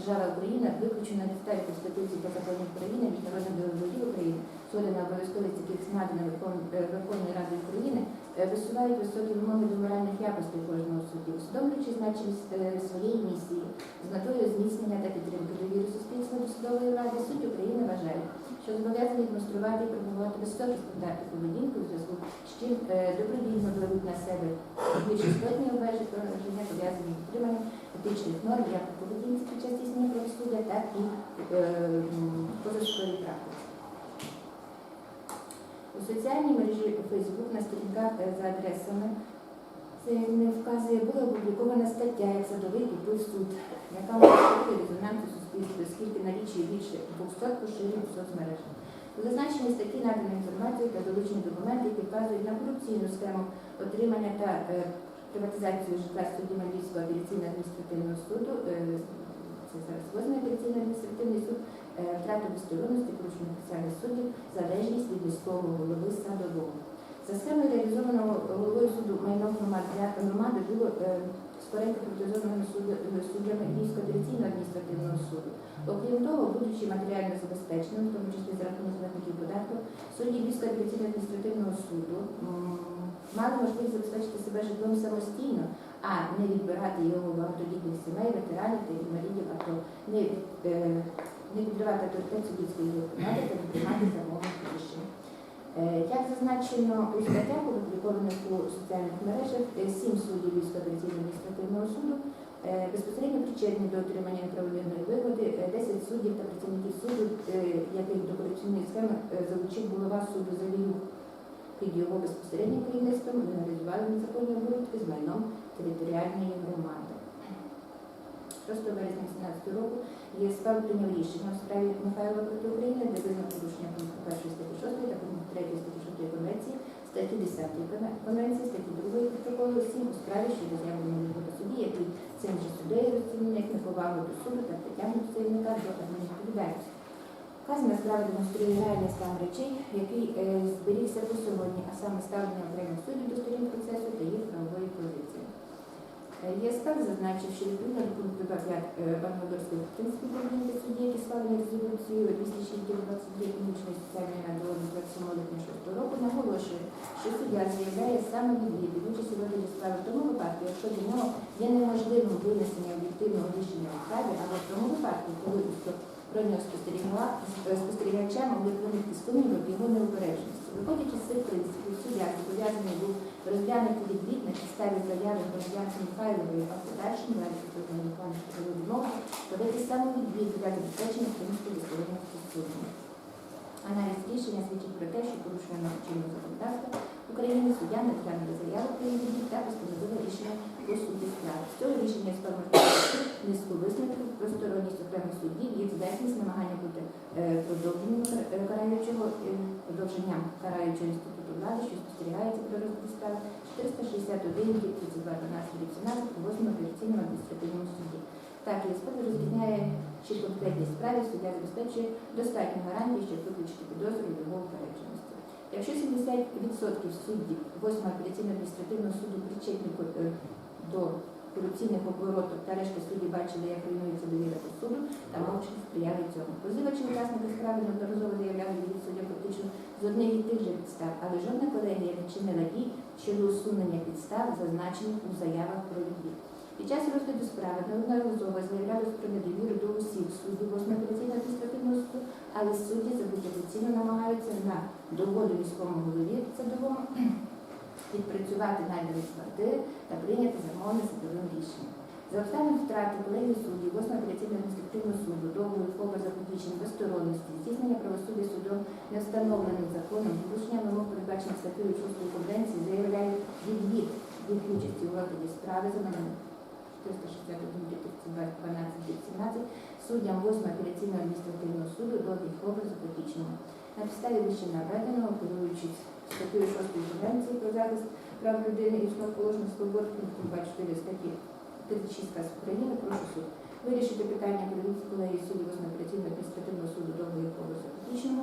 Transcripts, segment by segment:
держава Україна виключена на підставі Конституції та законів України, міжнародних договорів України, згоди на обов'язковість яких наданих Верхов- е, Верховною України, е, висувають високі вимоги до моральних якостей кожного судді, усвідомлюючи значність е, своєї місії з метою зміцнення та підтримки довіри суспільства до судової влади, судді України вважають, що зобов'язані демонструвати і пропагувати високі стандарти поведінки у зв'язку з чим е, добровільно беруть на себе більш істотні обмеження, пов'язані з підтриманням етичних норм як поведінці під час здійснення правосуддя, так і е, м, практиці. У соціальній мережі Facebook на сторінках е, за адресами це не вказує, була опублікована стаття, як садовий купив суд, яка має великий резонанс у суспільстві, оскільки налічує більше 200 поширень у соцмережах. У зазначеній статті надана інформація та долучені документи, які вказують на корупційну схему отримання та е, приватизацію житла судді Львівського апеляційного адміністративного суду. е, Це зараз восьмий апеляційний адміністративний суд, е, втрату безсторонності, порушення офіціальних суддів, залежність від міського голови садового. За схемою реалізованого головою суду для громади було е, суду- е, суддями Львівського апеляційного адміністративного суду. Окрім того, будучи матеріально забезпеченим, в тому числі за рахунок платників податку, судді Львівського апеляційного адміністративного суду мали можливість забезпечити себе житлом самостійно, а не відбирати його у багатодітних сімей, ветеранів та інвалідів, а то не, е, не підривати авторитет суддівської влади та не приймати замовних. Е, Як зазначено у статтях, опублікованих у соціальних мережах, е, сім суддів Львівського адміністративного суду е, безпосередньо причетні до отримання неправомірної вигоди, е, 10 суддів та працівників суду, яких до корупційної схеми залучив голова суду Завіюк. Під його безпосереднім керівництвом вони реалізували незаконні оборудки з майном територіальної громади. 6 березня 2017 року ЄСП прийняв рішення у справі Михайла проти України, де визнав порушення пункту 1 статті 6 та пункту 3 статті 6 Конвенції, статті 10 Кон- Конвенції, статті 2 протоколу 7 у справі щодо з'явлення по суді, який цим же суддею розцінений як неповагу до суду та притягнув заявника до адмінвідповідальності. Вказана справа демонструє реальний стан речей, який е, зберігся по сьогодні, а саме ставлення окремих суддів до сторін процесу та їх правової позиції. Е, ЄСП зазначив, що відповідно до пункту 2.5 Бангладорської принципів поведінки судді, які схвалені резолюцією 206-22 економічної і соціальної ради 27 липня 6 року, наголошує, що суддя заявляє саме відвід від участі в справи в тому випадку, якщо для нього є неможливим винесення об'єктивного рішення у справі, або в тому випадку, коли у стороннього спостерігача спостерігача могли виникти сумніви в його неупередженості. Виходячи з цих принципів, суддя зобов'язаний був розглянути відвід на підставі заяви громадянки Михайлової, а в подальшому судової відмови подати саме відвід для забезпечення принципу безсторонності суду. Аналіз рішення свідчить про те, що порушення чинного законодавства України суддя не розглянули заяву про її та постановили рішення справи. З цього рішення сформулювати низку висновків про сторонність окремих суддів, їх здатність намагання бути е, продовженням е, караючого е, продовженням караючого інституту влади, що спостерігається при розгляді справи 461 від 32 12 18 по 8 апеляційному адміністративному суді. Так, ЄСП розрізняє, чи в конкретній справі суддя забезпечує достатньо гарантій, щоб виключити підозру в його упередженості. Якщо 70% суддів 8 апеляційного адміністративного суду причетні до корупційних оборотів та решта суддів бачили, як руйнується довіра до суду та мовчки сприяли цьому. Позивачі учасники справи неодноразово заявляли від суддя фактично з одних і тих же підстав, але жодна колегія не чинила дій щодо усунення підстав, зазначених у заявах про відвід. Під час розгляду справи неодноразово заявлялось про недовіру до усіх суддів 8 апеляційного адміністративного суду, але судді забутоційно намагаються на доволі військовому голові садовому відпрацювати найбільш квартири та прийняти замовне судовим рішенням. За обставин втрати колегії суддів 8 апеляційного адміністративного суду, договору ФОПа запобічення безсторонності, здійснення правосуддя судом не встановленим законом, порушення вимог передбачених статтею 6 конвенції, заявляє відвід від участі у розгляді справи за номером 461 12 17 суддям 8 апеляційного адміністративного суду до ФОПа запобічного. На підставі вище наведеного, керуючись статтею 6 Конвенції про захист прав людини і основоположних свобод, пункту 24 статті 36 КАС України, прошу суд Вирішити питання колегії суддів апеляційного адміністративного суду довгої полоса Петічного,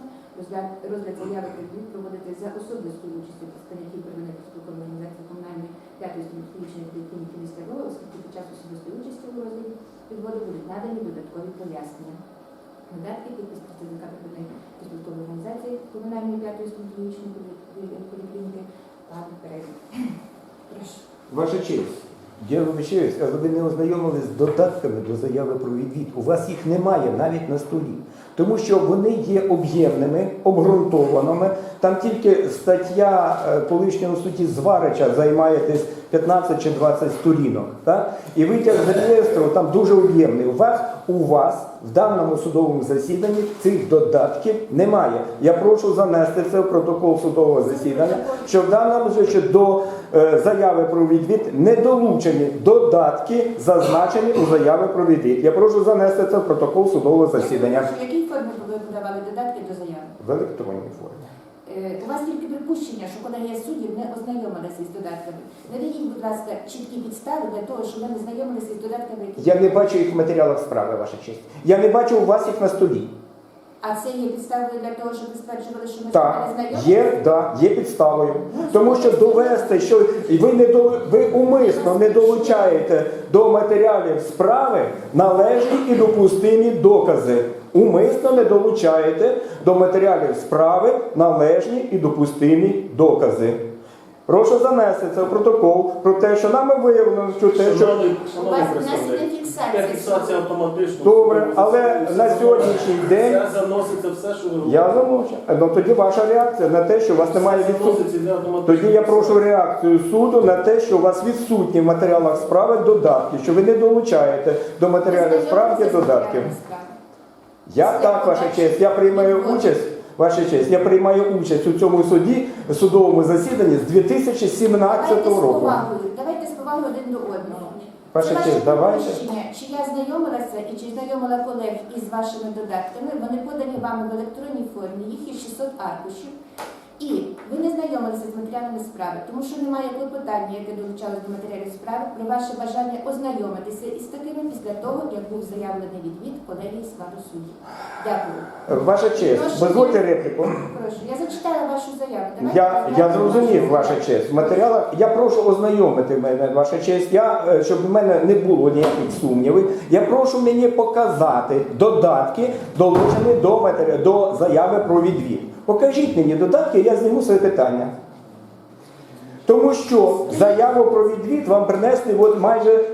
розгляд, заяви відвід проводити за особистою участю представників первинної спілкової організації комунальної п'ятої стоматологічної поліклініки міста Львова, оскільки під час особистої участі у розгляді підводу будуть надані додаткові пояснення. Додатки підпис представника первинної спілкової організації комунальної п'ятої стоматологічної полі- поліклініки пан. Прошу. Ваша честь, я вибачаюсь, але ви не ознайомились з додатками до заяви про відвід. У вас їх немає навіть на столі. Тому що вони є об'ємними, обґрунтованими. Там тільки стаття е, колишнього судді Зварича займає десь 15 чи 20 сторінок. Так? І витяг з реєстру там дуже об'ємний. У вас, у вас в даному судовому засіданні цих додатків немає. Я прошу занести це в протокол судового засідання, що в даному случаї до е, заяви про відвід не долучені додатки, зазначені у заяві про відвід. Я прошу занести це в протокол судового засідання Формі ви подавали додатки до заяви? в електронній формі. Е, У вас тільки припущення, що колегія суддів не ознайомилася із додатками. Наведіть, будь ласка, чіткі підстави для того, щоб ми не знайомилися із додатками, які Я не бачу їх в матеріалах справи, ваша честь. Я не бачу у вас їх на столі. а це є підставою для того, щоб ви стверджували, що ми з вами Так, не знайомі? є, да, є підставою. Тому що довести, що ви не до ви умисно не долучаєте до матеріалів справи належні і допустимі докази. Умисно не долучаєте до матеріалів справи належні і допустимі докази. Прошу занести це в протокол про те, що нами виявлено, що те, що Шановний, У вас у нас іде фіксація. Є фіксація автоматично. добре, але на сьогоднішній день Це заноситься все, що ви я говорите. замовчу. Ну тоді ваша реакція на те, що у вас немає Це відсутності. заноситься йде автоматично. Тоді я прошу реакцію суду на те, що у вас відсутні в матеріалах справи додатки, що ви не долучаєте до матеріалів додатків. матеріалами справи. Я так, ваша честь, я приймаю участь. Ваша честь, я приймаю участь у цьому суді, судовому засіданні з 2017 Давайте з року. повагою, давайте з повагою один до одного. Ваша Це ваше честь, давайте. припущення, Чи я знайомилася і чи знайомила колег із вашими додатками, вони подані вам в електронній формі, їх є 600 аркушів. І ви не знайомилися з матеріалами справи, тому що немає клопотання, яке долучалось до матеріалів справи, про ваше бажання ознайомитися із такими після того, як був заявлений відвід колегії складу судді. Дякую. Ваша честь, дозвольте репліку. Прошу, я зачитала вашу заяву. Давайте Я, я зрозумів, ваша честь. В матеріалах я прошу ознайомити мене, ваша честь. Я, е, щоб в мене не було ніяких сумнівів, я прошу мені показати додатки, доложені до, матері... до заяви про відвід. Покажіть мені додатки, я зніму своє питання. Тому що заяву про відвід вам принесли от майже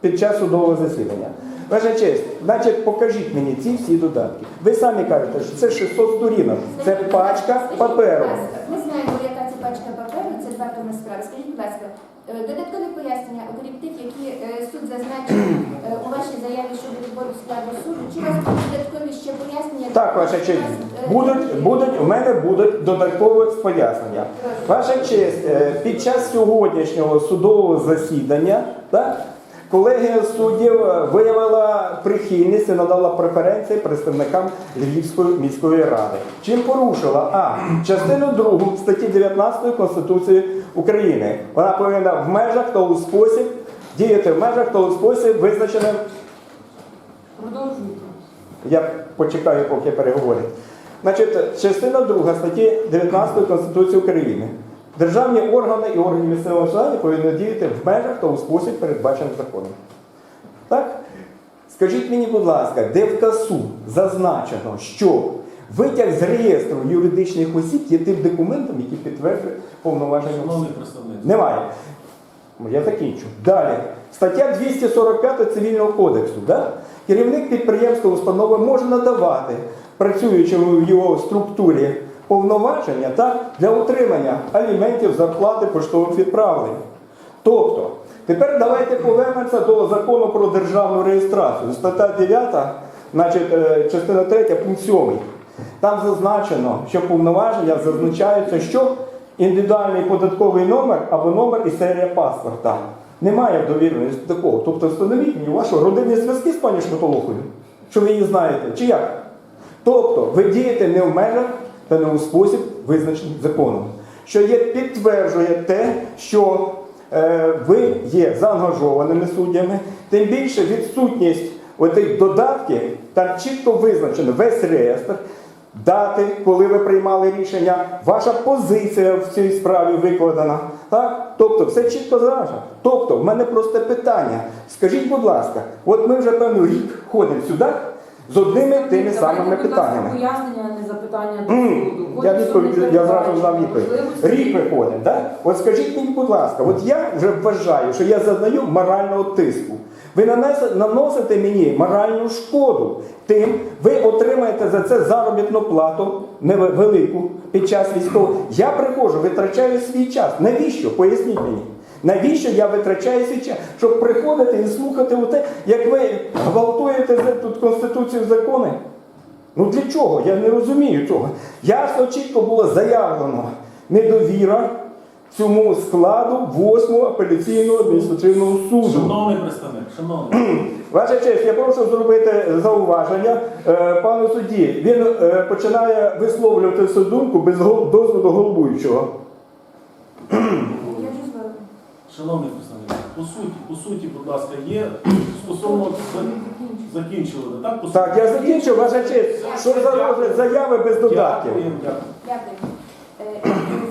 під час судового засідання. Ваша честь, значить, покажіть мені ці всі додатки. Ви самі кажете, що це 600 сторінок, це пачка паперу. Ми знаємо, яка це пачка паперу, це два томи справи. Скажіть, будь ласка, додаткові пояснення, окрім тих, які е, суд зазначив е, у вашій заяві щодо відбору складу суду, чи у вас додаткові ще пояснення? Так, ваша честь, е, будуть, будуть, у мене будуть додаткові пояснення. Ваша честь, е, під час сьогоднішнього судового засідання, так, колегія суддів е, виявила прихильність і надала преференції представникам Львівської міської ради. Чим порушила А. Частину 2 статті 19 Конституції України. Вона повинна в межах та у спосіб діяти в межах та у спосіб визначеним я почекаю, поки переговорять. Значить, частина 2 статті 19 Конституції України. Державні органи і органи місцевого самоврядування повинні діяти в межах та у спосіб, передбачений законом. Так? Скажіть мені, будь ласка, де в КАСУ зазначено, що витяг з реєстру юридичних осіб є тим документом, який підтверджує повноваження? Шановний представник. Немає. Я закінчу. Далі. Стаття 245 Цивільного кодексу. Да? Керівник підприємства установи може надавати працюючому в його структурі повноваження так, для отримання аліментів, зарплати, поштових відправлень. Тобто, тепер давайте повернемося до закону про державну реєстрацію. Стаття 9, значить, е, частина 3, пункт 7. Там зазначено, що повноваження зазначаються, що індивідуальний податковий номер або номер і серія паспорта. Немає довіреності такого. Тобто встановіть мені ваші родинні зв'язки з пані Шматолохою, що ви її знаєте, чи як? Тобто ви дієте не в межах та не у спосіб, визначений законом, що є, підтверджує те, що ви є заангажованими суддями, тим більше відсутність оті додатки, там чітко визначено весь реєстр, дати, коли ви приймали рішення, ваша позиція в цій справі викладена. Так? Тобто все чітко зражено. Тобто, в мене просто питання. Скажіть, будь ласка, от ми вже певно рік ходимо сюди з одними тими самими питаннями. Пояснення, не запитання до. Я відповідь, я зразу дам відповідь. Рік виходить, да? От скажіть мені, будь ласка, от я вже вважаю, що я зазнаю морального тиску. Ви наносите мені моральну шкоду. Тим ви отримаєте за це заробітну плату невелику під час військового. Я приходжу, витрачаю свій час. Навіщо? Поясніть мені. Навіщо я витрачаю свій час? Щоб приходити і слухати те, як ви гвалтуєте тут Конституцію закони? Ну для чого? Я не розумію цього. Ясно, чітко було заявлено недовіра цьому складу 8 апеляційного адміністративного суду. Шановний представник, шановний. Ваша честь, я прошу зробити зауваження е, пану судді. Він е, починає висловлювати свою думку без дозволу головуючого. Я вже з вами. Шановний представник, по суті, по суті, будь ласка, є стосовно закінчили, так? По суті? Так, я закінчив, ваша честь. Що за розгляд заяви без додатків? Дякую, дякую. Дякую. Е,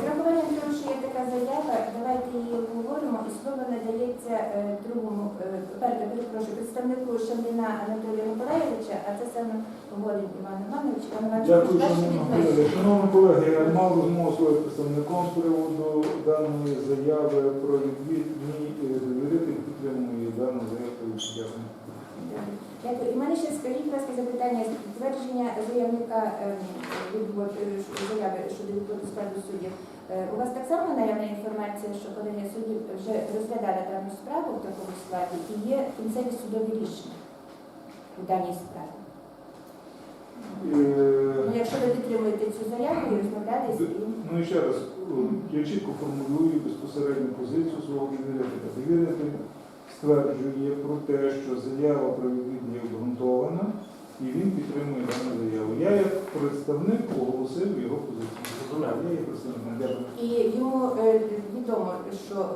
З врахуванням того, що є така заява, давайте її обговоримо. І слово надається е, другому, е, перше, перепрошую, представнику Шамліна Анатолія Миколаєвича, а це саме говорить Іван Іванович. Дякую, шановні колеги. Шановні колеги, я мав розмову з своїм представником з приводу даної заяви про відвід. Мій е, довіритель підтримує дану заяву. Дякую. Дякую. І в мене ще скажіть, будь ласка, запитання. Підтвердження заявника ем, е, заяви щодо відводу складу суддів. Е, У вас так само наявна інформація, що колегія суддів вже розглядала дану справу в такому складі і є кінцеві судові рішення у даній справі. Ну, Е, якщо ви підтримуєте цю заяву і розмовляли з ним. Ну і ще раз, я чітко формулюю безпосередню позицію свого довірителя. Довіритель стверджує про те, що заява про відвід є обґрунтована, і він підтримує дану заяву. Я як представник оголосив його позицію. Представником. Дякую. І йому е, відомо, що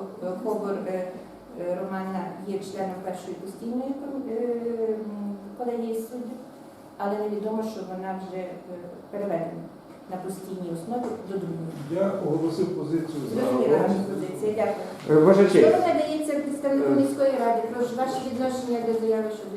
Хобор е, е, Романа є членом першої постійної колегії суддів, але невідомо, що вона вже переведена на постійній основі до другої. Я оголосив позицію Зрозуміла ваша позиція, дякую. Ваша честь. Слово надається представнику міської ради. Прошу ваше відношення до заяви щодо.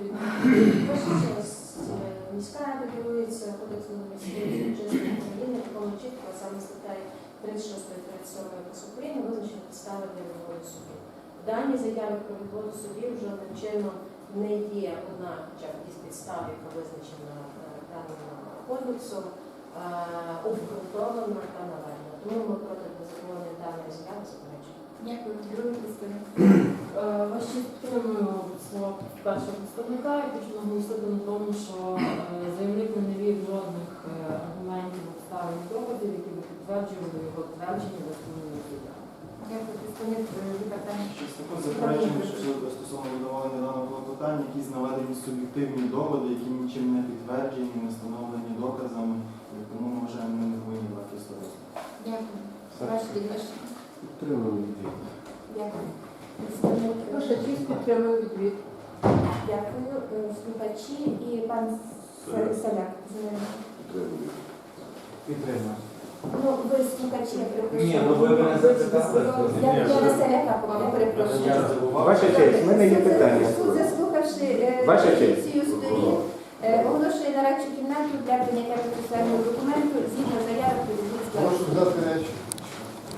Перша часть е, міська рада керується кодексом адміністративних учасників України, в якому чітко саме статтею 36 і 37 КС України визначені підстави для відводу судів. В даній заяві про відводу судів жодним чином не є одна хоча б із підстав, яка визначена е, даним кодексом, е, обґрунтована та наведена. Тому ми проти незаконної даної заяви заперечуємо. Дякую. Другий представник. Е, Ваші підтримую слова першого представника і хочу наголосити на тому, що е, заявник не навів жодних е, аргументів, обставин і доказів, які би підтверджували його твердження в основному. Дякую. Представник департаменту. Щось таке заперечення щодо стосовно видавання даного клопотання, якісь наведені суб'єктивні доводи, які нічим не підтверджені, не встановлені доказами, тому ми вважаємо, ми не повинні брати сторон. Дякую. Ваше відношення. Підтримуємо відвід. Дякую. Представник. Ваша честь підтримую відвід. Дякую. Слухачі і пан Соляк. Зелений. Підтримую. Ну, ви слухачі, я перепрошую. Ні, ну ви мене запитали. Я, я на Соляка, я перепрошую. Ваша честь, в мене є питання. Суд, заслухавши е, Ваша честь. позицію сторін, е, оголошує нарадчу кімнату для прийняття процесуального документу згідно заяви Президентського. Прошу взяти речі.